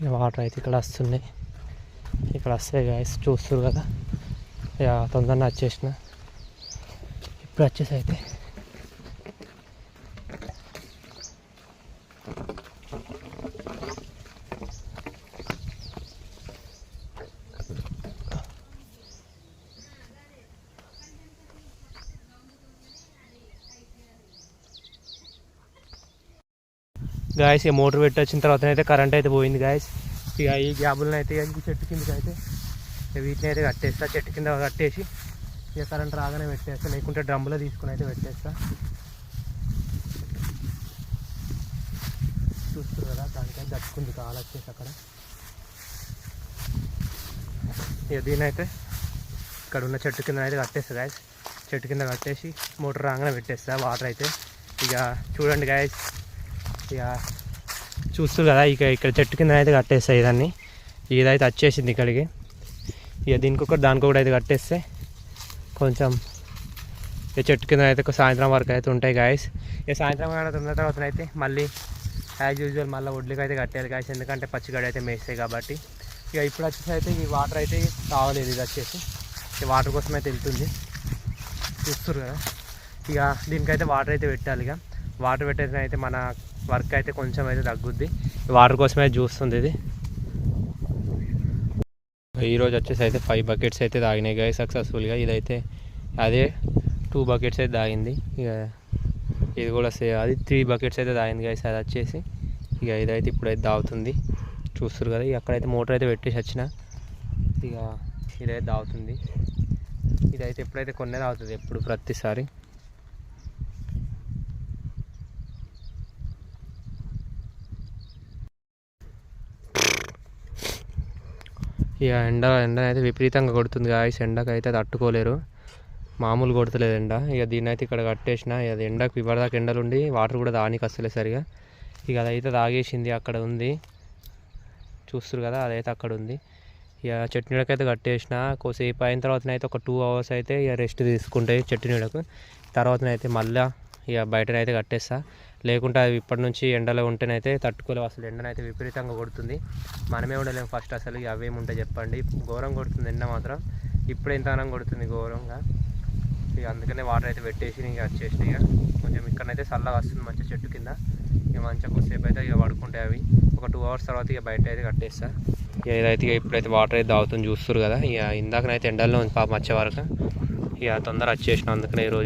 ఇక వాటర్ అయితే ఇక్కడ వస్తున్నాయి. ఇక్కడ వస్తాయి గాయస్ చూస్తారు కదా. ఇక తొందరగా వచ్చేసిన. ఇప్పుడు వచ్చేసి అయితే గాయస్ ఇక మోటార్ పెట్టి వచ్చిన తర్వాత అయితే కరెంట్ అయితే పోయింది గాయస్ ఇక ఈ గ్యాబులను అయితే ఇక చెట్టు కిందకి అయితే వీటిని అయితే కట్టేస్తా. చెట్టు కింద కట్టేసి ఇక కరెంట్ రాగానే పెట్టేస్తా. లేకుంటే డ్రమ్లో తీసుకుని అయితే పెట్టేస్తా. చూస్తున్నారు కదా దానికైతే దట్టుకుంది కాలు వచ్చేసి అక్కడ. ఇక దీనైతే ఇక్కడ ఉన్న చెట్టు కింద అయితే కట్టేస్తా గాయస్ చెట్టు కింద కట్టేసి మోటార్ రాగానే పెట్టేస్తా వాటర్ అయితే. ఇక చూడండి గాయస్ ఇక చూస్తారు కదా ఇక ఇక్కడ చెట్టు కింద అయితే కట్టేస్తాయి దాన్ని ఇదైతే వచ్చేసింది ఇక్కడికి. ఇక దీనికి ఒకటి దానికి ఒకటి అయితే కట్టేస్తే కొంచెం ఇక చెట్టు కింద అయితే ఒక సాయంత్రం వరకు అయితే ఉంటాయి గాయస్ ఇక సాయంత్రం కానీ తర్వాత అయితే మళ్ళీ యాజ్ యూజువల్ మళ్ళీ ఒడ్లకి అయితే కట్టేయాలి గాయస్ ఎందుకంటే పచ్చిగడ్డ అయితే మేస్తాయి కాబట్టి. ఇక ఇప్పుడు వచ్చేసి అయితే ఈ వాటర్ అయితే కావలేదు ఇది వచ్చేసి. ఈ వాటర్ కోసం అయితే వెళ్తుంది. చూస్తారు కదా. ఇక దీనికైతే వాటర్ అయితే పెట్టాలి ఇక. వాటర్ పెట్టేసిన అయితే మన వర్క్ అయితే కొంచెం అయితే తగ్గుద్ది. వాటర్ కోసమే చూస్తుంది ఇది ఈరోజు వచ్చేసి అయితే ఫైవ్ బకెట్స్ అయితే తాగినాయి గాయ సక్సెస్ఫుల్గా ఇదైతే అదే టూ బకెట్స్ అయితే తాగింది. ఇక ఇది కూడా సే అది త్రీ బకెట్స్ అయితే తాగింది గాయస్ అది వచ్చేసి. ఇక ఇదైతే ఇప్పుడైతే తాగుతుంది చూస్తారు కదా ఇక అక్కడైతే మోటార్ అయితే పెట్టేసి వచ్చిన. ఇక ఇదైతే తాగుతుంది ఇదైతే ఎప్పుడైతే కొన్నే తాగుతుంది ఎప్పుడు ప్రతిసారి. ఇక ఎండ ఎండ అయితే విపరీతంగా కొడుతుంది గాయస్ ఎండకు అయితే తట్టుకోలేరు. మామూలు కొడతలేదు ఎండ. ఇక దీన్ని అయితే ఇక్కడ కట్టేసిన. ఇక అది ఎండకు ఇవ్వదాకా ఎండలుండి వాటర్ కూడా దానికి వస్తలేదు సరిగా. ఇక అదైతే తాగేసింది అక్కడ ఉంది. చూస్తారు కదా అదైతే అక్కడ ఉంది. ఇక చెట్టు నీడకైతే కట్టేసిన. కొద్దిసేపు అయిన తర్వాత అయితే ఒక టూ అవర్స్ అయితే ఇక రెస్ట్ తీసుకుంటాయి చెట్టు నీడకు తర్వాతనైతే మళ్ళీ ఇక బయటనైతే కట్టేస్తా. లేకుంటే అవి ఇప్పటి నుంచి ఎండలో ఉంటేనైతే తట్టుకోలేవు. అసలు ఎండనైతే విపరీతంగా కొడుతుంది. మనమే ఉండలేము ఫస్ట్ అసలు. ఇక అవేముంటాయి చెప్పండి. ఘోరం కొడుతుంది ఎండ మాత్రం. ఇప్పుడు ఎంతగానం కొడుతుంది ఘోరంగా. ఇక అందుకనే వాటర్ అయితే పెట్టేసి ఇక వచ్చేసి ఇక. కొంచెం ఇక్కడనైతే చల్లగా వస్తుంది మంచి చెట్టు కింద. ఇక మంచిగా కొద్దిసేపు అయితే ఇక పడుకుంటాయి అవి. ఒక టూ అవర్స్ తర్వాత ఇక బయట అయితే కట్టేస్తా. ఇక ఇదైతే ఇక ఇప్పుడైతే వాటర్ అయితే తాగుతుంది చూస్తారు కదా. ఇక ఇందాకనైతే ఎండల్లో ఉంది పాపం వచ్చే వరకు. ఇక తొందర వచ్చేసిన అందుకనే ఈరోజు.